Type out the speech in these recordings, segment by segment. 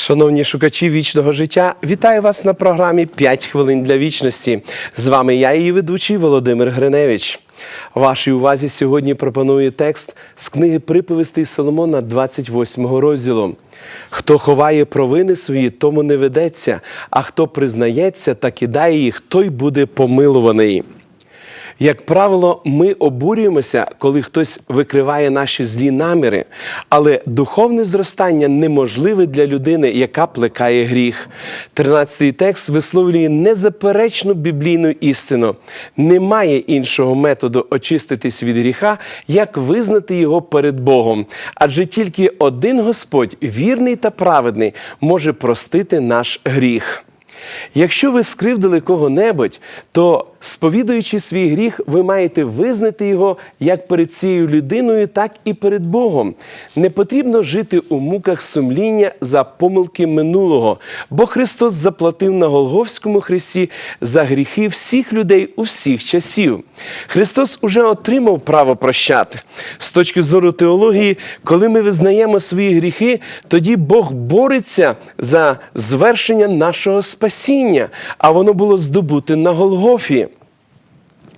Шановні шукачі вічного життя, вітаю вас на програмі «5 хвилин для вічності. З вами я, її ведучий Володимир Гриневич. Вашій увазі сьогодні пропоную текст з книги приповістей Соломона 28 розділу. Хто ховає провини свої, тому не ведеться, а хто признається та кидає їх, той буде помилуваний. Як правило, ми обурюємося, коли хтось викриває наші злі наміри, але духовне зростання неможливе для людини, яка плекає гріх. Тринадцятий текст висловлює незаперечну біблійну істину. Немає іншого методу очиститись від гріха, як визнати його перед Богом. Адже тільки один Господь, вірний та праведний, може простити наш гріх. Якщо ви скривдили кого-небудь, то сповідуючи свій гріх, ви маєте визнати його як перед цією людиною, так і перед Богом. Не потрібно жити у муках сумління за помилки минулого, бо Христос заплатив на Голговському хресті за гріхи всіх людей усіх часів. Христос уже отримав право прощати. З точки зору теології, коли ми визнаємо свої гріхи, тоді Бог бореться за звершення нашого спасіння, а воно було здобуте на Голгофі.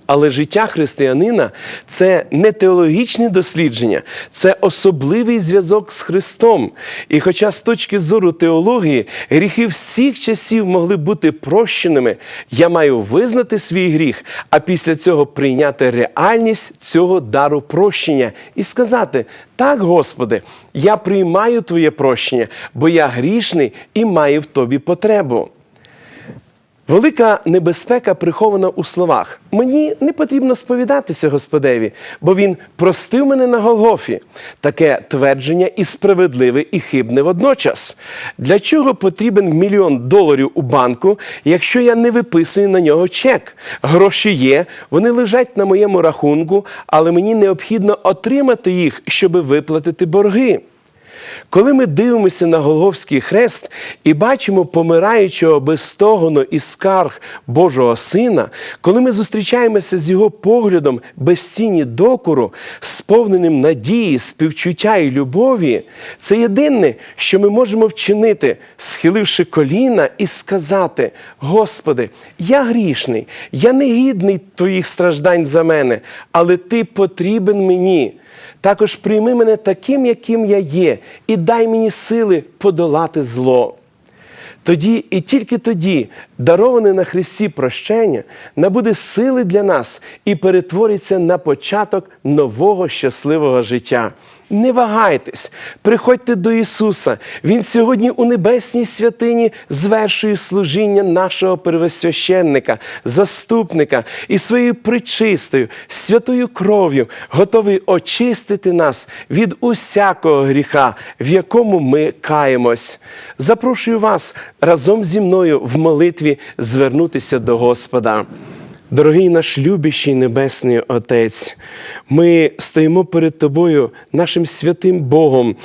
Але життя християнина це не теологічне дослідження, це особливий зв'язок з Христом. І хоча з точки зору теології гріхи всіх часів могли бути прощеними, я маю визнати свій гріх, а після цього прийняти реальність цього дару прощення і сказати: так, Господи, я приймаю Твоє прощення, бо я грішний і маю в Тобі потребу. Велика небезпека прихована у словах. Мені не потрібно сповідатися Господеві, бо Він простив мене на Голгофі. Таке твердження і справедливе, і хибне водночас. Для чого потрібен мільйон доларів у банку, якщо я не виписую на нього чек? Гроші є, вони лежать на моєму рахунку, але мені необхідно отримати їх, щоб виплатити борги. Коли ми дивимося на Голговський хрест і бачимо помираючого безстогону і скарг Божого Сина, коли ми зустрічаємося з його поглядом безцінні докору, сповненим надії, співчуття і любові, це єдине, що ми можемо вчинити, схиливши коліна і сказати: Господи, я грішний, я не гідний Твоїх страждань за мене, але Ти потрібен мені. Також прийми мене таким, яким я є, і дай мені сили подолати зло. Тоді і тільки тоді дароване на Христі прощення набуде сили для нас і перетвориться на початок нового щасливого життя. Не вагайтесь, приходьте до Ісуса. Він сьогодні у небесній святині звершує служіння нашого первосвященника, заступника і своєю причистою, святою кров'ю готовий очистити нас від усякого гріха, в якому ми каємось. Запрошую вас разом зі мною в молитві звернутися до Господа. Дорогий наш любящий Небесний Отець, ми стоїмо перед Тобою, нашим святим Богом.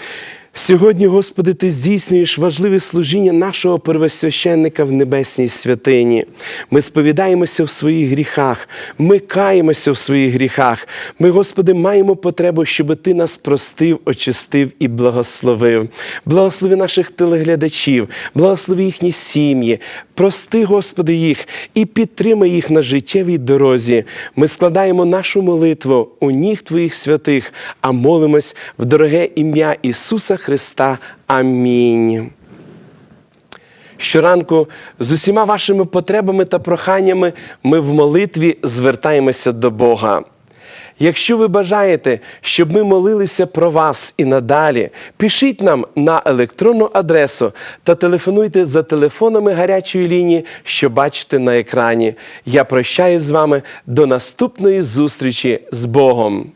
Сьогодні, Господи, Ти здійснюєш важливе служіння нашого первосвященника в небесній святині. Ми сповідаємося в своїх гріхах, ми каємося в своїх гріхах. Ми, Господи, маємо потребу, щоб Ти нас простив, очистив і благословив. Благослови наших телеглядачів, благослови їхні сім'ї. Прости, Господи, їх і підтримай їх на життєвій дорозі. Ми складаємо нашу молитву у ніг Твоїх святих, а молимось в дороге ім'я Ісуса Христа. Амінь. Щоранку з усіма вашими потребами та проханнями ми в молитві звертаємося до Бога. Якщо ви бажаєте, щоб ми молилися про вас і надалі, пишіть нам на електронну адресу та телефонуйте за телефонами гарячої лінії, що бачите на екрані. Я прощаюсь з вами до наступної зустрічі з Богом.